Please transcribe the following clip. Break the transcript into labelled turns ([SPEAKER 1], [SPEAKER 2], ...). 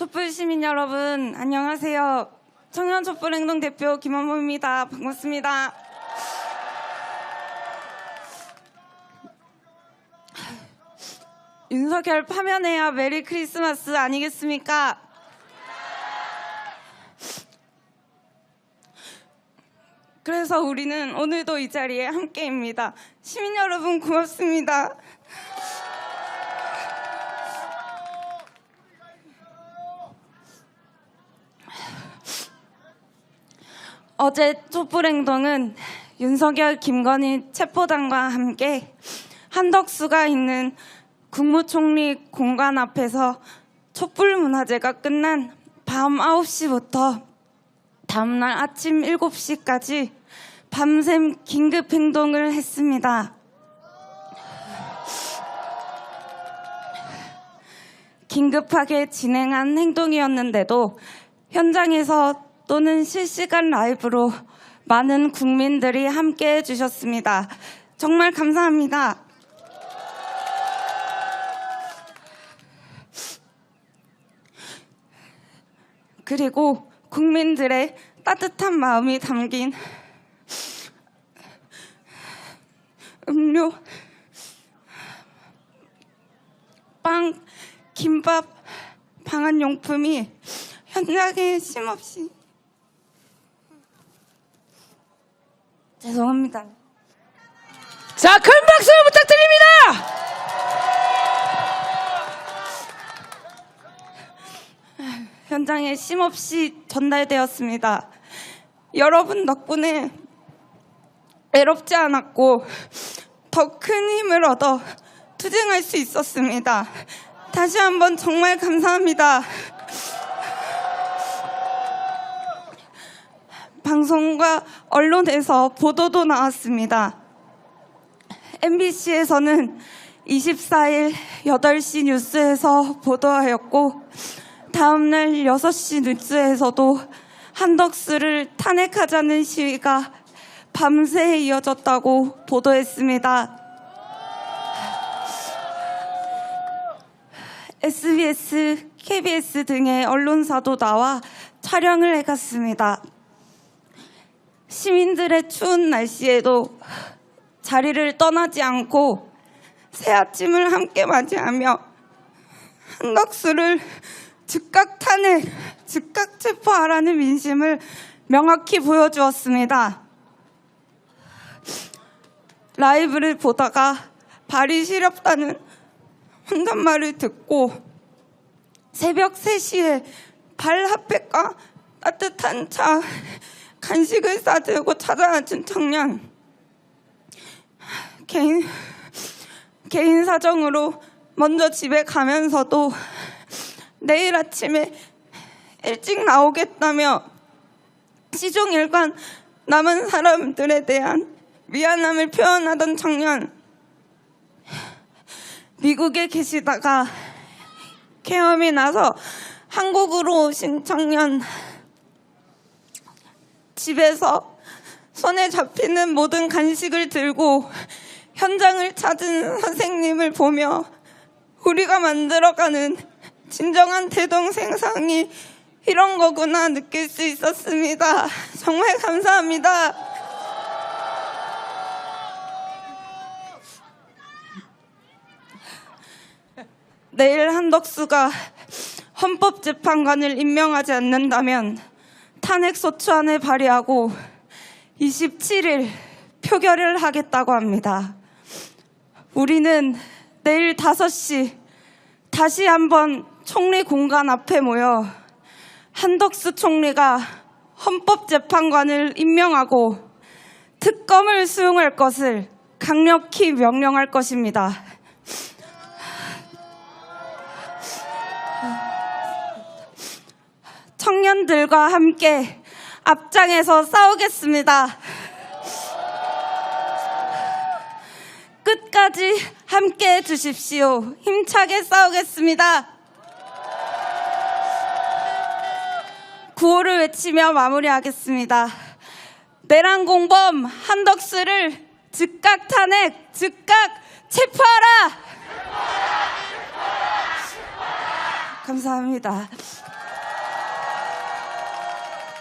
[SPEAKER 1] 촛불 시민 여러분 안녕하세요. 청년 촛불 행동 대표 김원모입니다. 반갑습니다. 윤석열 파면해야 메리 크리스마스 아니겠습니까? 그래서 우리는 오늘도 이 자리에 함께입니다. 시민 여러분 고맙습니다. 어제 촛불행동은 윤석열, 김건희 체포당과 함께 한덕수가 있는 국무총리 공간 앞에서 촛불 문화제가 끝난 밤 9시부터 다음날 아침 7시까지 밤샘 긴급 행동을 했습니다. 긴급하게 진행한 행동이었는데도 현장에서 또는 실시간 라이브로 많은 국민들이 함께 해주셨습니다. 정말 감사합니다. 그리고 국민들의 따뜻한 마음이 담긴 음료, 빵, 김밥, 방한용품이 현장에 쉼없이 죄송합니다.
[SPEAKER 2] 자, 큰 박수 부탁드립니다.
[SPEAKER 1] 현장에 쉼없이 전달되었습니다. 여러분 덕분에 외롭지 않았고 더 큰 힘을 얻어 투쟁할 수 있었습니다. 다시 한번 정말 감사합니다. 방송과 언론에서 보도도 나왔습니다. MBC에서는 24일 8시 뉴스에서 보도하였고 다음날 6시 뉴스에서도 한덕수를 탄핵하자는 시위가 밤새 이어졌다고 보도했습니다. SBS, KBS 등의 언론사도 나와 촬영을 해갔습니다. 시민들의 추운 날씨에도 자리를 떠나지 않고 새 아침을 함께 맞이하며 한덕수를 즉각 탄핵, 즉각 체포하라는 민심을 명확히 보여주었습니다. 라이브를 보다가 발이 시렵다는 혼잣말을 듣고 새벽 3시에 발 핫팩과 따뜻한 차, 간식을 싸들고 찾아앉은 청년. 개인, 개인 사정으로 먼저 집에 가면서도 내일 아침에 일찍 나오겠다며 시종일관 남은 사람들에 대한 미안함을 표현하던 청년. 미국에 계시다가 계엄이 나서 한국으로 오신 청년. 집에서 손에 잡히는 모든 간식을 들고 현장을 찾은 선생님을 보며 우리가 만들어가는 진정한 대동생상이 이런 거구나 느낄 수 있었습니다. 정말 감사합니다. 내일 한덕수가 헌법재판관을 임명하지 않는다면 탄핵 소추안을 발의하고 27일 표결을 하겠다고 합니다. 우리는 내일 5시 다시 한번 총리 공간 앞에 모여 한덕수 총리가 헌법재판관을 임명하고 특검을 수용할 것을 강력히 명령할 것입니다. 청년들과 함께 앞장에서 싸우겠습니다. 끝까지 함께 해 주십시오. 힘차게 싸우겠습니다. 구호를 외치며 마무리하겠습니다. 내란 공범 한덕수를 즉각 탄핵, 즉각 체포하라! 감사합니다.